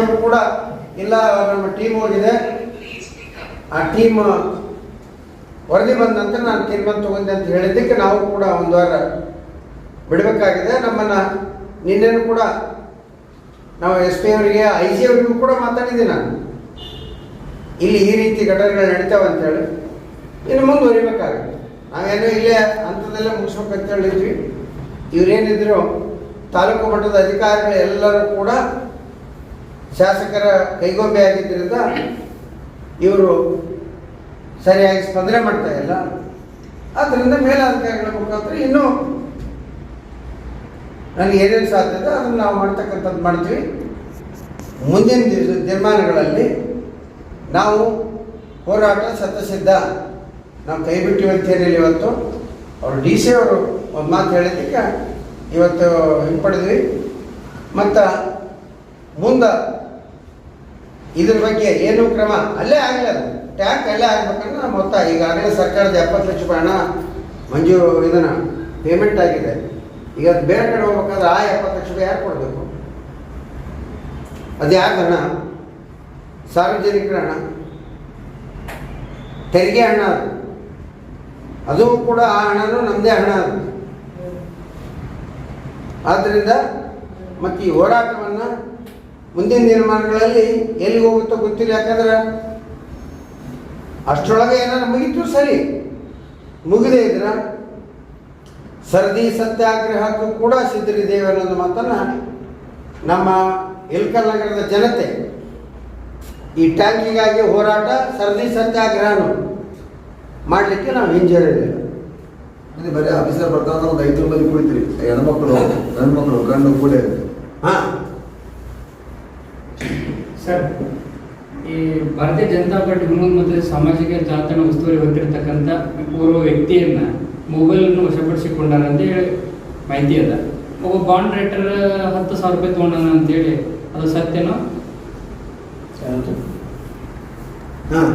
ಅವರು ಕೂಡ ಇಲ್ಲ, ನಮ್ಮ ಟೀಮ್ ಹೋಗಿದೆ. ಆ ಟೀಮ್ ವರದಿ ಬಂದ ನಂತರ ನಾನು ತೀರ್ಮಾನ ತಗೊಂಡೆ ಅಂತ ಹೇಳಿದ್ದಕ್ಕೆ ನಾವು ಕೂಡ ಒಂದು ವಾರ ಬಿಡಬೇಕಾಗಿದೆ. ನಮ್ಮನ್ನು ನಿನ್ನೆನೂ ಕೂಡ ನಾವು ಎಸ್ ಪಿ ಅವರಿಗೆ ಐ ಸಿ ಅವರಿಗೂ ಕೂಡ ಮಾತಾಡಿದ್ದೀನಿ ನಾನು. ಇಲ್ಲಿ ಈ ರೀತಿ ಘಟನೆಗಳು ನಡೀತಾವೆ ಅಂತೇಳಿ ಇನ್ನು ಮುಂದುವರಿಬೇಕಾಗುತ್ತೆ ನಾವೇನು ಇಲ್ಲೇ ಅಂಥದ್ದೆಲ್ಲ ಮುಗಿಸ್ಬೇಕಂತ ಹೇಳಿದ್ವಿ. ಇವರೇನಿದ್ರು ತಾಲೂಕು ಮಟ್ಟದ ಅಧಿಕಾರಿಗಳು ಎಲ್ಲರೂ ಕೂಡ ಶಾಸಕರ ಕೈಗೊಂಬೆ ಆಗಿದ್ದರಿಂದ ಇವರು ಸರಿಯಾಗಿ ಸ್ಪಂದನೆ ಮಾಡ್ತಾ ಇಲ್ಲ. ಆದ್ದರಿಂದ ಮೇಲಾಧಿಕಾರಿಗಳ ಮುಖಾಂತರ ಇನ್ನೂ ನನಗೆ ಏನೇನು ಸಾಧ್ಯತೆ ಅದನ್ನು ನಾವು ಮಾಡ್ತಕ್ಕಂಥದ್ದು ಮಾಡ್ತೀವಿ. ಮುಂದಿನ ದಿವಸ ದಿನಮಾನಗಳಲ್ಲಿ ನಾವು ಹೋರಾಟ ಸತಸಿದ್ಧ ನಾವು ಕೈ ಬಿಟ್ಟಿವಿ ಅಂತ ಹೇಳಿ ಇವತ್ತು. ಅವರು ಡಿ ಸಿ ಅವರು ಒಂದು ಮಾತು ಹೇಳಿದ್ದಕ್ಕೆ ಇವತ್ತು ಹಿಂಪಡೆದ್ವಿ. ಮತ್ತು ಮುಂದೆ ಇದ್ರ ಬಗ್ಗೆ ಏನು ಕ್ರಮ? ಅಲ್ಲೇ ಆಗಲಿ ಅದು. ಟ್ಯಾಂಕ್ ಅಲ್ಲೇ ಆಗ್ಬೇಕಂದ್ರೆ ಮೊತ್ತ. ಈಗಾಗಲೇ ಸರ್ಕಾರದ ಎಪ್ಪತ್ತು ಲಕ್ಷ ರೂಪಾಯಿ ಹಣ ಮಂಜೂರು ಇದನ್ನು ಪೇಮೆಂಟ್ ಆಗಿದೆ. ಈಗ ಅದು ಬೇರೆ ಕಡೆ ಹೋಗ್ಬೇಕಾದ್ರೆ ಆ ಎಪ್ಪತ್ತು ಲಕ್ಷ ರೂಪಾಯಿ ಯಾರು ಕೊಡಬೇಕು? ಅದು ಯಾಕೆ ಹಣ ಸಾರ್ವಜನಿಕರ ಹಣ ತೆರಿಗೆ ಹಣ ಅದು. ಅದು ಕೂಡ ಆ ಹಣನೂ ನಮ್ಮದೇ ಹಣ ಅದು. ಆದ್ದರಿಂದ ಮತ್ತು ಈ ಹೋರಾಟವನ್ನು ಮುಂದಿನ ದಿನಮಾನಗಳಲ್ಲಿ ಎಲ್ಲಿ ಹೋಗುತ್ತೋ ಗೊತ್ತಿಲ್ಲ ಯಾಕಂದ್ರೆ ಅಷ್ಟರೊಳಗೆ ಏನಾದ್ರು ಮುಗಿತು ಸರಿ. ಮುಗಿದೇ ಇದ್ರ ಸರದಿ ಸತ್ಯಾಗ್ರಹಕ್ಕೂ ಕೂಡ ಸಿದ್ಧರಿದ್ದೇವೆ ಅನ್ನೋದು ಮಾತನ್ನು ನಮ್ಮ ಇಲ್ಕಲ್ ನಗರದ ಜನತೆ ಈ ಟ್ಯಾಂಕಿಗಾಗಿ ಹೋರಾಟ ಸರದಿ ಸತ್ಯಾಗ್ರಹನು ಮಾಡಲಿಕ್ಕೆ ನಾವು ಹಿಂಜರಿದಿಲ್ಲ ಅದೇ ಬರೀ ಆಫೀಸರ್ ಬರ್ತಾ ಒಂದು ಐದು ರೂಪಾಯಿ ಕುಳಿತೀರಿ. ಹೆಣ್ಮಕ್ಳು ಹೆಣ್ಮಕ್ಳು ಗಂಡು ಕೂಡ ಹಾಂ. ಸರ್ ಈ ಭಾರತೀಯ ಜನತಾ ಪಾರ್ಟಿ ವಿನೋದ್ ಮತ್ತು ಸಾಮಾಜಿಕ ಜಾಲತಾಣ ಉಸ್ತುವಾರಿ ಹೊತ್ತಿರ್ತಕ್ಕಂಥ ಓರ್ವ ವ್ಯಕ್ತಿಯನ್ನ ಮೊಬೈಲ್ ಅನ್ನು ವಶಪಡಿಸಿಕೊಂಡಾರ ಅಂತ ಹೇಳಿ ಮಾಹಿತಿ ಅದ. ಒಬ್ಬ ಬಾಂಡ್ ರೈಟರ್ ಹತ್ತು ಸಾವಿರ ರೂಪಾಯಿ ತೊಗೊಂಡಾನ ಅಂತೇಳಿ ಅದು ಸತ್ಯನೋ? ಹಾಂ.